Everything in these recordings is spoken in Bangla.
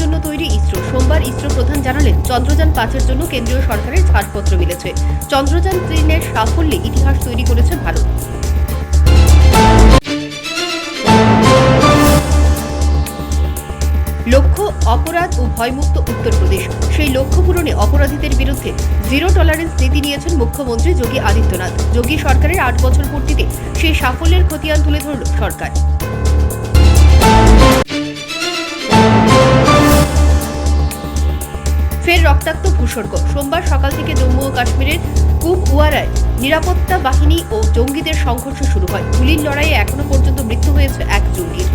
জন্য তৈরি ইসরো। সোমবার ইসরো প্রধান জানালেন, চন্দ্রযান পাঁচের জন্য কেন্দ্রীয় সরকারের ছাড়পত্র মিলেছে। চন্দ্রযান তিনের সাফল্যে ইতিহাস তৈরি করেছে ভারত। লক্ষ্য অপরাধ ও ভয়মুক্ত উত্তরপ্রদেশ। সেই লক্ষ্য পূরণে অপরাধীদের বিরুদ্ধে জিরো টলারেন্স নীতি নিয়েছেন মুখ্যমন্ত্রী যোগী আদিত্যনাথ। যোগী সরকারের আট বছর পূর্তিতে সেই সাফল্যের খতিয়ান তুলে ধরল সরকার। ফের রক্তাক্ত ভূস্বর্গ। সোমবার সকাল থেকে জম্মু ও কাশ্মীরের কুপওয়ারায় নিরাপত্তা বাহিনী ও জঙ্গিদের সংঘর্ষ শুরু হয়। গুলির লড়াইয়ে এখনও পর্যন্ত মৃত্যু হয়েছে এক জঙ্গির।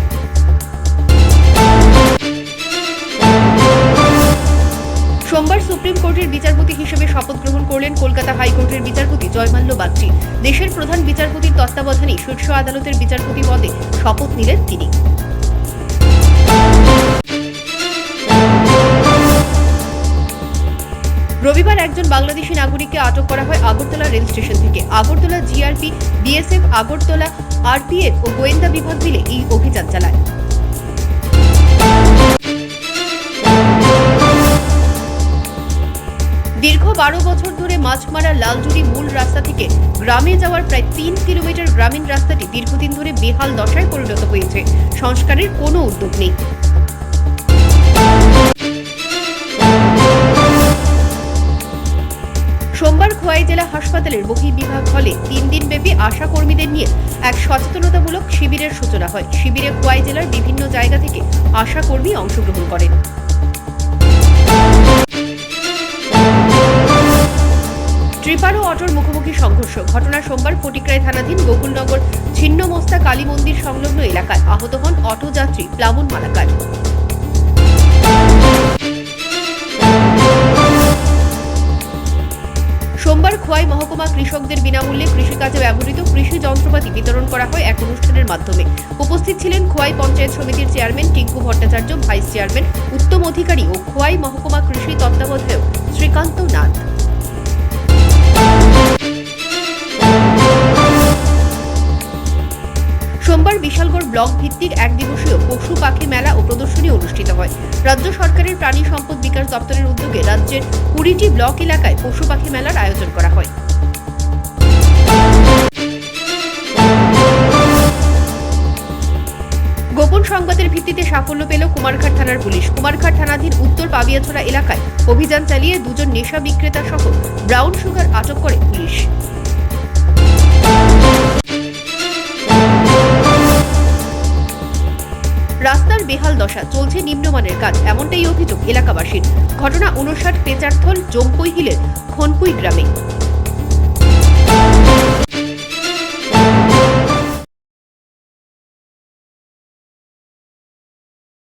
সোমবার সুপ্রিম কোর্টের বিচারপতি হিসেবে শপথ গ্রহণ করলেন কলকাতা হাইকোর্টের বিচারপতি জয়মাল্য বাগচি। দেশের প্রধান বিচারপতির তত্ত্বাবধানে শীর্ষ আদালতের বিচারপতি পদে শপথ নিলেন তিনি। রবিবার একজন বাংলাদেশি নাগরিককে আটক করা হয় আগরতলা রেল স্টেশন থেকে। Agartala GRP BSF Agartala RPF ও গোয়েন্দা বিভাগ মিলে এই অভিযান চালায়। দীর্ঘ বারো বছর ধরে মাছমারা লালজুড়ি মূল রাস্তা থেকে গ্রামে যাওয়ার প্রায় তিন কিলোমিটার গ্রামীণ রাস্তাটি দীর্ঘদিন ধরে বেহাল দশায় পরিণত হয়েছে। সংস্কারের কোনো উদ্যোগ নেই। সোমবার খোয়াই জেলা হাসপাতালের বহি বিভাগ হলে তিন দিন ব্যাপী আশা কর্মীদের নিয়ে এক সচেতনতামূলক শিবিরের সূচনা হয়। শিবিরে খোয়াই জেলার বিভিন্ন জায়গা থেকে আশা কর্মী অংশগ্রহণ করেন। ট্রিপার অটোর মুখোমুখি সংঘর্ষ। ঘটনা সোমবার ফটিকরাই থানাধীন গোকুলনগর ছিন্নমস্তা কালী মন্দির সংলগ্ন এলাকায় আহত হন অটো যাত্রী প্লাবন মালাকার সোমবার খোয়াই মহকুমা কৃষকদের বিনামূল্যে কৃষিকাজে ব্যবহৃত কৃষি যন্ত্রপাতি বিতরণ করা হয় এক অনুষ্ঠানের মাধ্যমে। উপস্থিত ছিলেন খোয়াই পঞ্চায়েত সমিতির chairman Tinku Bhattacharya, vice chairman Uttam Adhikari ও খোয়াই মহকুমা কৃষি তত্ত্বাবধায়ক শ্রীকান্ত নাথ। সোমবার বিশালগড় ব্লক ভিত্তিক এক দিবসীয় পশু পাখি মেলা ও প্রদর্শনী অনুষ্ঠিত হয়। রাজ্য সরকারের প্রাণী সম্পদ বিকাশ দপ্তরের উদ্যোগে রাজ্যের কুড়িটি ব্লক এলাকায় পশু পাখি মেলার আয়োজন করা হয়। গোপন সংবাদের ভিত্তিতে সাফল্য পেল কুমারঘাট থানার পুলিশ। কুমারঘাট থানাধীন উত্তর পাবিয়াছড়া এলাকায় অভিযান চালিয়ে দুজন নেশা বিক্রেতা সহ ব্রাউন সুগার আটক করে পুলিশ। রাস্তার বেহাল দশা চলছে নিম্নমানের কাজ, এমনটাই অভিযোগ এলাকাবাসীর। ঘটনা উনষাট পেচারথল জম্পই হিলের খনপুই গ্রামে।